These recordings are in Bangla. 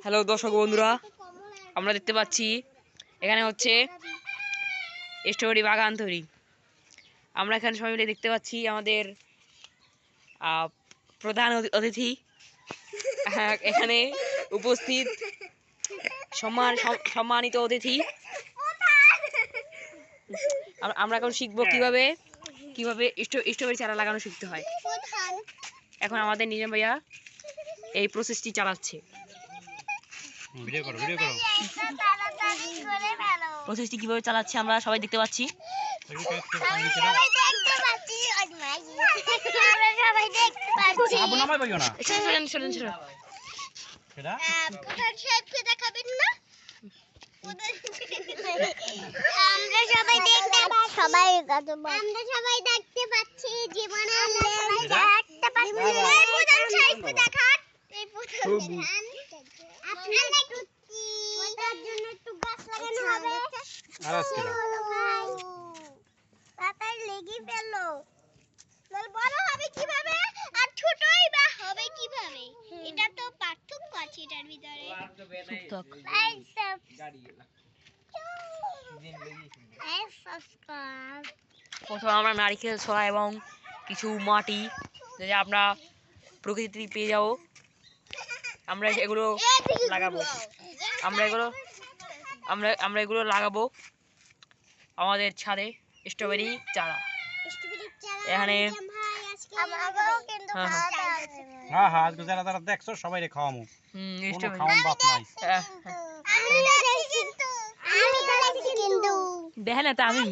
হ্যালো দর্শক বন্ধুরা আমরা দেখতে পাচ্ছি এখানে হচ্ছে স্ট্রবেরি বাগান তৈরি। আমরা এখানে সবাই মিলে দেখতে পাচ্ছি আমাদের প্রধান অতি- অতিথি। হ্যাঁ, এখানে উপস্থিত সম্মান সম্মানিত অতিথি। আমরা এখন শিখব কীভাবে কীভাবে স্ট্রবেরি চারা লাগানো শিখতে হয়। এখন আমাদের নিজাম ভাইয়া এই প্রসেসটি চালাচ্ছে। ভিডিও করো ভিডিও করো। প্রসেসটি কীভাবে চালাচ্ছে আমরা সবাই দেখতে পাচ্ছি। সবাই দেখতে জীবনে? দেখতে পাচ্ছি এই প্রধান সাহিত্য দেখান এই প্রধান দেখান আপনার একটু ওইটার জন্য একটু গাছ লাগানো হবে আর আজকে না। হলো ভাই পাতায় লেগে ফেলল বড় হবে কীভাবে আর ছোটই বা হবে কীভাবে এটা তো পার্থক্য আছে এটার ভিতরে টুকটাক। Like, subscribe. And subscribe. প্রথমে আমরা নারিকেল ছড়া এবং কিছু মাটি যে আমরা প্রকৃতি পেয়ে যাব আমরা এগুলো লাগাবো আমরা এগুলো আমরা আমরা এগুলো লাগাবো আমাদের ছাদে স্ট্রবেরি চারা এখানে- হ্যাঁ, হ্যাঁ। হ্যাঁ হ্যাঁ আজকে যারা যারা দেখছ সবাই রে খাওয়ামু হুম কোনো খাওয়ান বাপ নাই হ্যাঁ, দেখে না তা আমি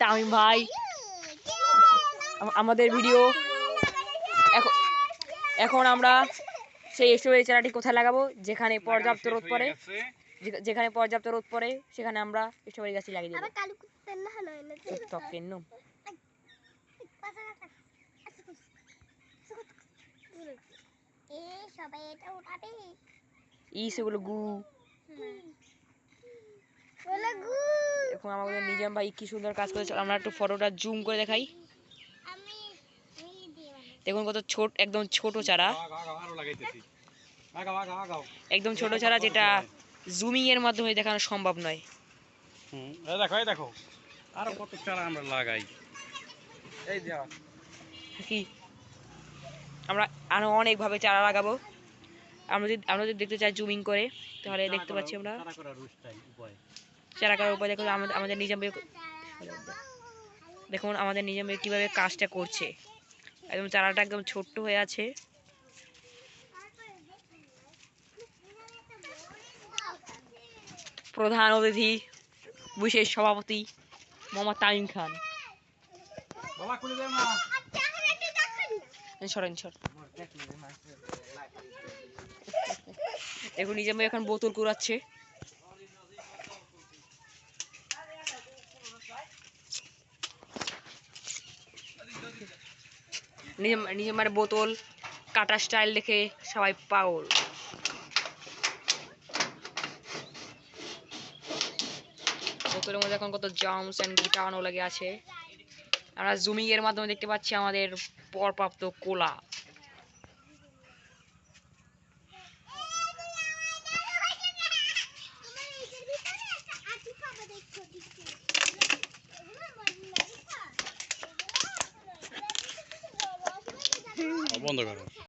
তামিম ভাই আমাদের ভিডিও এখন এখন আমরা সেই স্ট্রবেরি চারাটি কোথায় লাগাবো? যেখানে পর্যাপ্ত রোদ পড়ে। যেখানে পর্যাপ্ত রোদ পড়ে সেখানে আমরা স্ট্রবেরি গাছটি লাগিয়ে দেবো। গু। এখন আমাদের নিজাম ভাই কি সুন্দর কাজ করেছে আমরা একটু ফটোটা জুম করে দেখাই আমি আমি দিয়ে বানাবো দেখুন কত ছোট একদম ছোট চারা। একদম ছোট চারা যেটা জুমিং এর মাধ্যমে দেখানো সম্ভব নয়। দেখো দেখো। আরও কত চারা আমরা লাগাই। এই কি? আমরা আরও অনেকভাবে চারা লাগাবো। আমরা যদি আমরা যদি দেখতে চাই জুমিং করে তাহলে দেখতে পাচ্ছি আমরা। চারা করার উপায় দেখো আমাদের নিজাম দেখুন আমাদের নিজাম কীভাবে কাজটা করছে। একদম চারাটা একদম ছোট্ট হয়ে আছে। প্রধান অতিথি বিশেষ সভাপতি মোহাম্মদ তামিম খান। এখন সরেন সর। দেখুন নিজাম এখন বোতল কুড়াচ্ছে। নিজাম ভাইয়ের বোতল কাটা স্টাইল দেখে সবাই পাগল বোতলের মধ্যে এখন কত জামস অ্যান্ড গিটানো লেগে আছে আমরা জুমিং এর মাধ্যমে দেখতে পাচ্ছি আমাদের পরপ্রাপ্ত কোলা বন্ধ করো